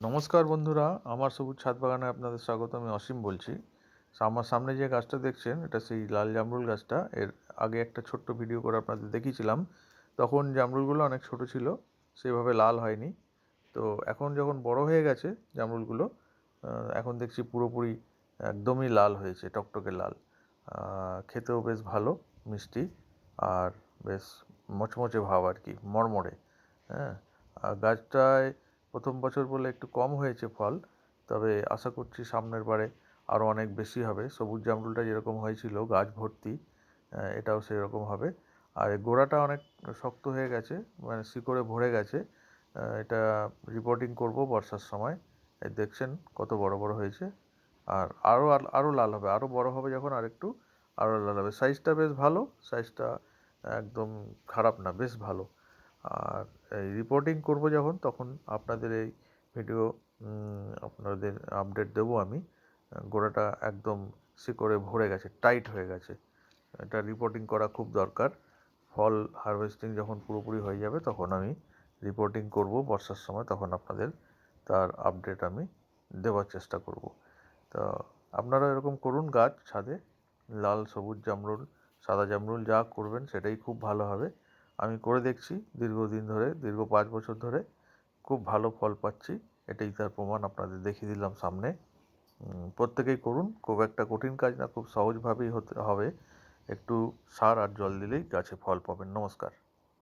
নমস্কার বন্ধুরা, আমার সবুজ ছাদ বাগানে আপনাদের স্বাগত, আমি অসীম বলছি। আমার সামনে যে গাছটা দেখছেন, এটা সেই লাল জামরুল গাছটা। এর আগে একটা ছোট্ট ভিডিও করে আপনাদের দেখিয়েছিলাম। তখন জামরুলগুলো অনেক ছোট ছিল, সেভাবে লাল হয়নি। তো এখন যখন বড় হয়ে গেছে জামরুলগুলো এখন দেখছি পুরোপুরি একদমই লাল হয়েছে, টকটকে লাল। খেতেও বেশ ভালো, মিষ্টি আর বেশ মচমচে ভাব আর কি মরমরে হ্যাঁ আর গাছটায় প্রথম বছর বলে একটু কম হয়েছে ফল, তবে আশা করছি সামনের বারে আরও অনেক বেশি হবে। সবুজ জামরুলটা যেরকম হয়েছিল, গাছ ভর্তি এটাও সেরকম হবে। আর গোড়াটা অনেক শক্ত হয়ে গেছে মানে শিকড়ে ভরে গেছে। এটা রিপোর্টিং করব বর্ষার সময়। দেখছেন কত বড় বড় হয়েছে। আর আরও আরও লাল হবে আরও বড় হবে যখন আরেকটু আরও লাল হবে। সাইজটা বেশ ভালো সাইজটা একদম খারাপ না, বেশ ভালো। আর এই রিপোর্টিং করব যখন, তখন আপনাদের এই ভিডিও আপনাদের আপডেট দেবো আমি। গোড়াটা একদম শিকড়ে ভরে গেছে টাইট হয়ে গেছে। এটা রিপোর্টিং করা খুব দরকার। ফল হারভেস্টিং যখন পুরোপুরি হয়ে যাবে, তখন আমি রিপোর্টিং করব বর্ষার সময়, তখন আপনাদের তার আপডেট আমি দেওয়ার চেষ্টা করব। তো আপনারা এরকম করুন গাছ ছাদে, লাল সবুজ জামরুল, সাদা জামরুল যা করবেন, সেটাই খুব ভালো হবে। আমি করে দেখছি দীর্ঘদিন ধরে, দীর্ঘ পাঁচ বছর ধরে খুব ভালো ফল পাচ্ছি। এটাই তার প্রমাণ, আপনাদের দেখিয়ে দিলাম সামনে। প্রত্যেকেই করুন, খুব একটা কঠিন কাজ না, খুব সহজভাবেই হতে হবে। একটু সার আর জল দিলেই গাছে ফল পাবেন। নমস্কার।